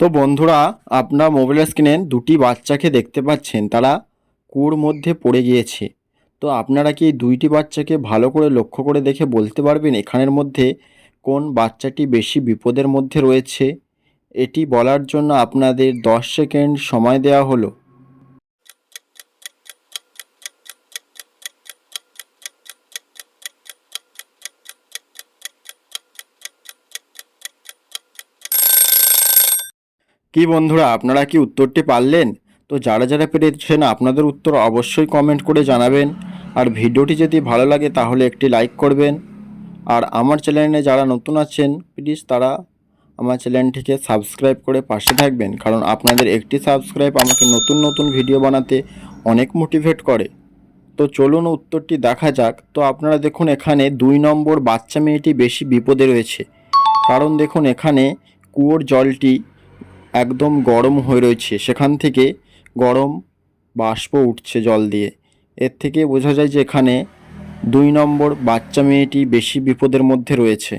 তো বন্ধুরা, আপনার মোবাইলের স্ক্রিনে দুটি বাচ্চাকে দেখতে পাচ্ছেন। তারা কুয়োর মধ্যে পড়ে গিয়েছে। তো আপনারা কি দুইটি বাচ্চাকে ভালো করে লক্ষ্য করে দেখে বলতে পারবেন এখানের মধ্যে কোন বাচ্চাটি বেশি বিপদের মধ্যে রয়েছে? এটি বলার জন্য আপনাদের দশ সেকেন্ড সময় দেওয়া হলো। কি বন্ধুরা, আপনারা কি উত্তরটি পারলেন? তো যারা যারা পেরেছেন, আপনাদের উত্তর অবশ্যই কমেন্ট করে জানাবেন। আর ভিডিওটি যদি ভালো লাগে, তাহলে একটি লাইক করবেন। আর আমার চ্যানেলে যারা নতুন আছেন প্লিজ তারা আমার চ্যানেলটিকে সাবস্ক্রাইব করে পাশে থাকবেন। কারণ আপনাদের একটি সাবস্ক্রাইব আমাকে নতুন নতুন ভিডিও বানাতে অনেক মোটিভেট করে। তো চলুন উত্তরটি দেখা যাক। তো আপনারা দেখুন, এখানে দুই নম্বর বাচ্চা মেয়েটি বেশি বিপদে রয়েছে। কারণ দেখুন, এখানে কুয়োর জলটি একদম গরম হয়ে রয়েছে। সেখান থেকে গরম বাষ্প উঠছে জল দিয়ে। এর থেকে বোঝা যায় যে এখানে দুই নম্বর বাচ্চা মেয়েটি বেশি বিপদের মধ্যে রয়েছে।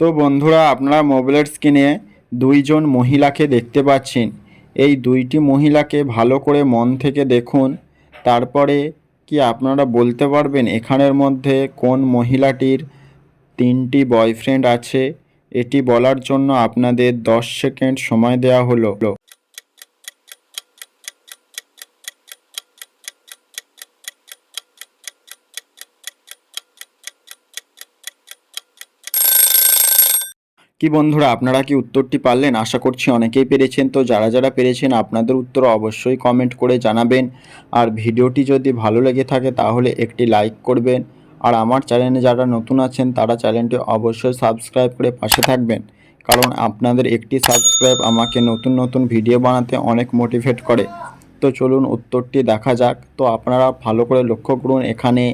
তো বন্ধুরা, আপনারা মোবাইলের স্ক্রিনে দুইজন মহিলাকে দেখতে পাচ্ছেন। এই দুইটি মহিলাকে ভালো করে মন থেকে দেখুন। তারপরে কি আপনারা বলতে পারবেন এখানের মধ্যে কোন মহিলাটির তিনটি বয়ফ্রেন্ড আছে? এটি বলার জন্য আপনাদের দশ সেকেন্ড সময় দেওয়া হলো। কি বন্ধুরা, আপনারা কি উত্তরটি পারলেন? আশা করছি অনেকেই পেরেছেন। তো যারা যারা পেরেছেন, আপনাদের উত্তর অবশ্যই কমেন্ট করে জানাবেন। আর ভিডিওটি যদি ভালো লেগে থাকে, তাহলে একটি লাইক করবেন। আর আমার চ্যানেলে যারা নতুন আছেন, তারা চ্যানেলটি অবশ্যই সাবস্ক্রাইব করে পাশে থাকবেন। কারণ আপনাদের একটি সাবস্ক্রাইব আমাকে নতুন নতুন ভিডিও বানাতে অনেক মোটিভেট করে। তো চলুন উত্তরটি দেখা যাক। তো আপনারা ভালো করে লক্ষ্য করুন, এখানে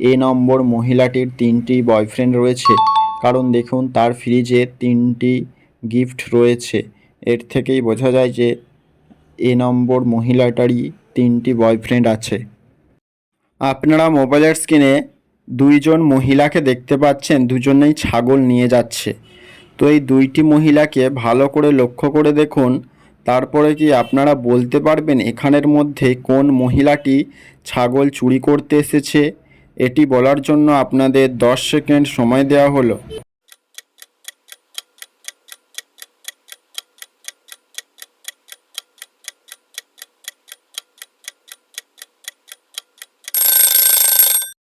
এ নম্বর মহিলাটির তিনটি বয়ফ্রেন্ড রয়েছে। কারণ দেখুন, তার ফ্রিজে তিনটি গিফট রয়েছে। এর থেকেই বোঝা যায় যে এ নম্বর মহিলাটারই তিনটি বয়ফ্রেন্ড আছে। আপনারা মোবাইলের স্ক্রিনে দুইজন মহিলাকে দেখতে পাচ্ছেন, দুজনেই ছাগল নিয়ে যাচ্ছে। তো এই দুইটি মহিলাকে ভালো করে লক্ষ্য করে দেখুন। তারপরে কি আপনারা বলতে পারবেন এখানের মধ্যে কোন মহিলাটি ছাগল চুরি করতে এসেছে? এটি বলার জন্য আপনাদের দশ সেকেন্ড সময় দেওয়া হলো।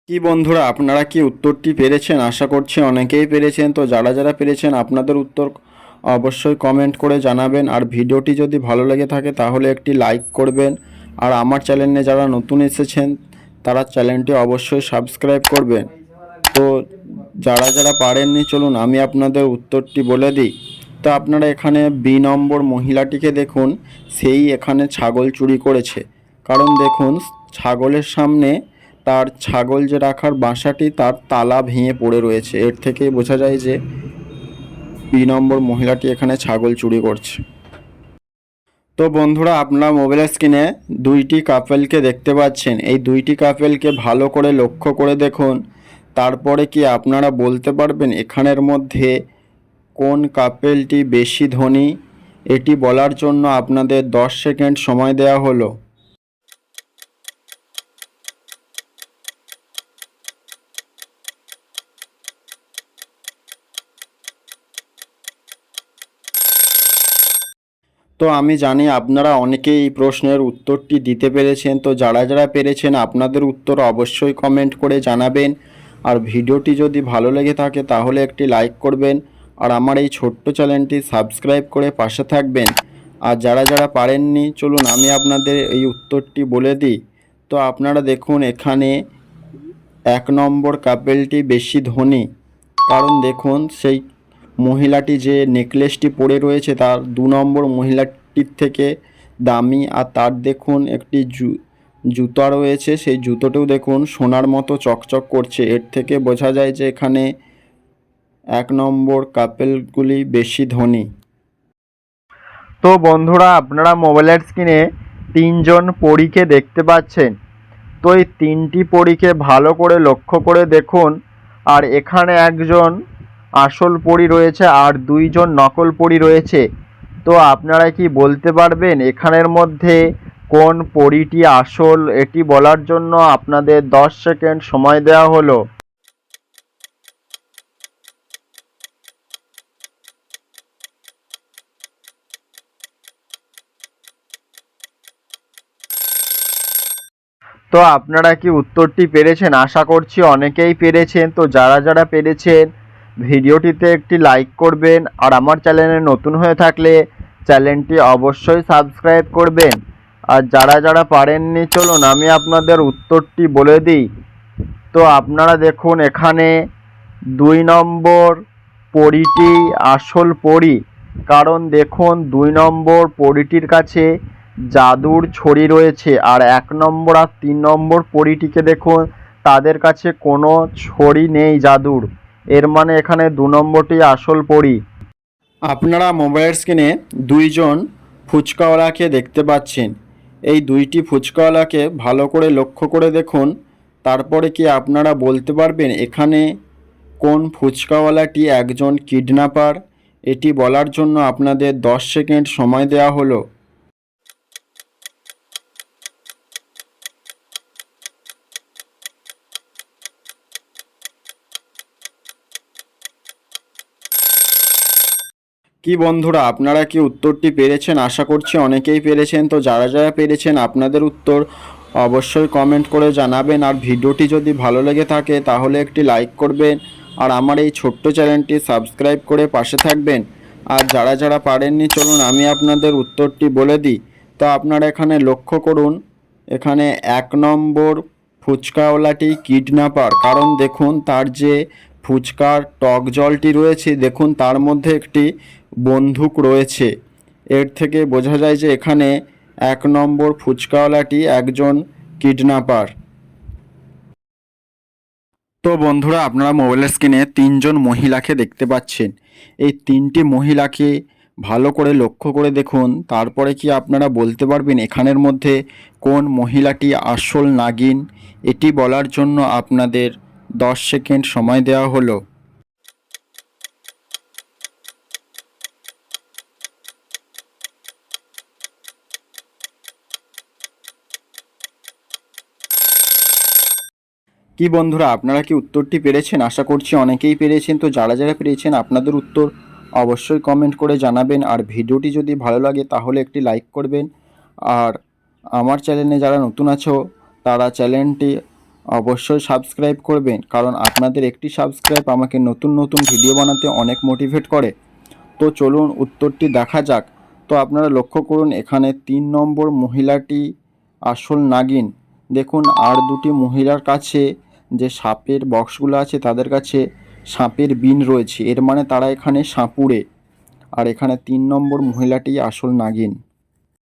কি বন্ধুরা, আপনারা কি উত্তরটি পেরেছেন? আশা করছি অনেকেই পেরেছেন। তো যারা যারা পেরেছেন আপনাদের উত্তর অবশ্যই কমেন্ট করে জানাবেন। আর ভিডিওটি যদি ভালো লেগে থাকে তাহলে একটি লাইক করবেন। আর আমার চ্যানেলে যারা নতুন এসেছেন, তারা চ্যানেলটি অবশ্যই সাবস্ক্রাইব করবেন। তো যারা যারা পারেননি, চলুন আমি আপনাদের উত্তরটি বলে দিই। তো আপনারা এখানে বি নম্বর মহিলাটিকে দেখুন। সেই এখানে ছাগল চুরি করেছে। কারণ দেখুন, ছাগলের সামনে তার ছাগল যে রাখার বাসাটি তার তালা ভেঙে পড়ে রয়েছে। এর থেকেই বোঝা যায় যে বি নম্বর মহিলাটি এখানে ছাগল চুরি করছে। তো বন্ধুরা, আপনার মোবাইলের স্ক্রিনে দুইটি কাপেলকে দেখতে পাচ্ছেন। এই দুইটি কাপেলকে ভালো করে লক্ষ্য করে দেখুন। তারপরে কি আপনারা বলতে পারবেন এখানের মধ্যে কোন কাপেলটি বেশি ধনী? এটি বলার জন্য আপনাদের দশ সেকেন্ড সময় দেওয়া হলো। তো আমি জানি আপনারা অনেকেই এই প্রশ্নের উত্তরটি দিতে পেরেছেন। তো যারা যারা পেরেছেন আপনাদের উত্তর অবশ্যই কমেন্ট করে জানাবেন। আর ভিডিওটি যদি ভালো লেগে থাকে তাহলে একটি লাইক করবেন। আর আমার এই ছোট্ট চ্যানেলটি সাবস্ক্রাইব করে পাশে থাকবেন। আর যারা যারা পারেননি, চলুন আমি আপনাদের এই উত্তরটি বলে দিই। তো আপনারা দেখুন এখানে এক নম্বর কাপেলটি বেশি ধনী। কারণ দেখুন সেই মহিলাটি যে নেকলেসটি পরে রয়েছে তার দু নম্বর মহিলাটির থেকে দামি আর তার দেখুন একটি জু, জুতা রয়েছে। সেই জুতোটিও দেখুন সোনার মতো চকচক করছে। এর থেকে বোঝা যায় যে এখানে এক নম্বর কাপেলগুলি বেশি ধনী। তো বন্ধুরা, আপনারা মোবাইলের স্ক্রিনে তিনজন পরীকে দেখতে পাচ্ছেন। তো এই তিনটি পরীকে ভালো করে লক্ষ্য করে দেখুন। আর এখানে একজন আসল পরী রয়েছে আর দুইজন নকল পরী রয়েছে। তো আপনারা কি বলতে পারবেন এখানের মধ্যে কোন পরীটি আসল? এটি বলার জন্য আপনাদের দশ সেকেন্ড সময় দেওয়া হলো। তো আপনারা কি উত্তরটি পেরেছেন? আশা করছি অনেকেই পেরেছেন। তো যারা যারা পেরেছেন ভিডিওটিতে একটি লাইক করবেন আর আমার চ্যানেলে নতুন হয়ে থাকলে চ্যানেলটি অবশ্যই সাবস্ক্রাইব করবেন। আর যারা যারা পারেননি, চলুন আমি আপনাদের উত্তরটি বলে দিই। তো আপনারা দেখুন, এখানে দুই নম্বর পরীটি আসল পরী। কারণ দেখুন, দুই নম্বর পরীটির কাছে জাদুর ছড়ি রয়েছে, আর এক নম্বর আর তিন নম্বর পরীটিকে দেখুন, তাদের কাছে কোনো ছড়ি নেই জাদুর। এর মানে এখানে দু নম্বরটি আসল পরী। আপনারা মোবাইল স্ক্রিনে দুইজন ফুচকাওয়ালাকে দেখতে পাচ্ছেন। এই দুইটি ফুচকাওয়ালাকে ভালো করে লক্ষ্য করে দেখুন। তারপরে কি আপনারা বলতে পারবেন এখানে কোন ফুচকাওয়ালাটি একজন কিডন্যাপার? এটি বলার জন্য আপনাদের দশ সেকেন্ড সময় দেওয়া হলো। কি বন্ধুরা, আপনারা কি উত্তরটি পেরেছেন? আশা করছি অনেকেই পেরেছেন। তো যারা যারা পেরেছেন আপনাদের উত্তর অবশ্যই কমেন্ট করে জানাবেন। আর ভিডিওটি যদি ভালো লেগে থাকে, তাহলে একটি লাইক করবেন। আর আমার এই ছোট্ট চ্যানেলটি সাবস্ক্রাইব করে পাশে থাকবেন। আর যারা যারা পারেননি, চলুন আমি আপনাদের উত্তরটি বলে দিই। তো আপনারা এখানে লক্ষ্য করুন, এখানে এক নম্বর ফুচকাওয়ালাটি কিডন্যাপার। কারণ দেখুন, তার যে ফুচকার টক জলটি রয়েছে। দেখুন, তার মধ্যে একটি বন্দুক রয়েছে। এর থেকে বোঝা যায় যে এখানে এক নম্বর ফুচকাওয়ালাটি একজন কিডন্যাপার। তো বন্ধুরা, আপনারা মোবাইলের স্ক্রিনে তিনজন মহিলাকে দেখতে পাচ্ছেন। এই তিনটি মহিলাকে ভালো করে লক্ষ্য করে দেখুন। তারপরে কি আপনারা বলতে পারবেন এখানের মধ্যে কোন মহিলাটি আসল নাগিন? এটি বলার জন্য আপনাদের দশ সেকেন্ড সময় দেওয়া হলো। কি বন্ধুরা, আপনারা কি উত্তরটি পেরেছেন? আশা করছি অনেকেই পেরেছেন। তো যারা যারা পেরেছেন আপনাদের উত্তর অবশ্যই কমেন্ট করে জানাবেন। আর ভিডিওটি যদি ভালো লাগে তাহলে একটি লাইক করবেন। আর আমার চ্যানেলে যারা নতুন আছো, তারা চ্যানেলটি অবশ্যই সাবস্ক্রাইব করবেন, কারণ আপনাদের একটি সাবস্ক্রাইব আমাকে নতুন নতুন ভিডিও বানাতে অনেক মোটিভেট করে। তো চলুন উত্তরটি দেখা যাক। তো আপনারা লক্ষ্য করুন, এখানে তিন নম্বর মহিলাটি আসল নাগিন। দেখুন, আর দুটি মহিলার কাছে যে সাপের বক্সগুলো আছে, তাদের কাছে সাপের বিন রয়েছে। এর মানে তারা এখানে সাপুড়ে। আর এখানে তিন নম্বর মহিলাটি আসল নাগিন।